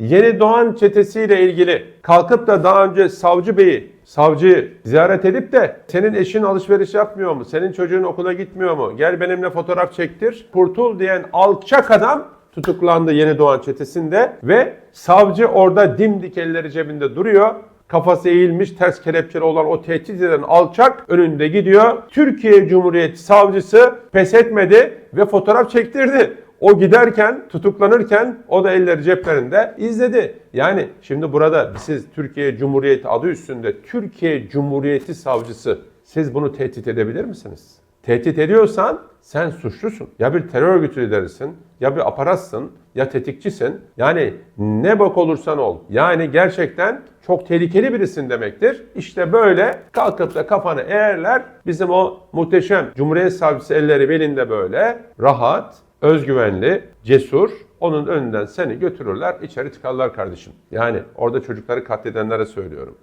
Yeni Doğan çetesiyle ilgili kalkıp da daha önce savcı beyi, savcıyı ziyaret edip de senin eşin alışveriş yapmıyor mu? Senin çocuğun okula gitmiyor mu? Gel benimle fotoğraf çektir. Kurtul diyen alçak adam tutuklandı Yeni Doğan çetesinde ve savcı orada dimdik elleri cebinde duruyor. Kafası eğilmiş, ters kelepçeli olan o tehdit eden alçak önünde gidiyor. Türkiye Cumhuriyeti savcısı pes etmedi ve fotoğraf çektirdi. O giderken, tutuklanırken o da elleri ceplerinde izledi. Yani şimdi burada siz Türkiye Cumhuriyeti adı üstünde Türkiye Cumhuriyeti savcısı siz bunu tehdit edebilir misiniz? Tehdit ediyorsan sen suçlusun. Ya bir terör örgütü liderisin, ya bir aparatsın, ya tetikçisin. Yani ne bak olursan ol. Yani gerçekten çok tehlikeli birisin demektir. İşte böyle kalkıp da kafanı eğerler. Bizim o muhteşem Cumhuriyet Savcısı elleri belinde böyle rahat, özgüvenli, cesur. Onun önünden seni götürürler, içeri tıkarlar kardeşim. Yani orada çocukları katledenlere söylüyorum.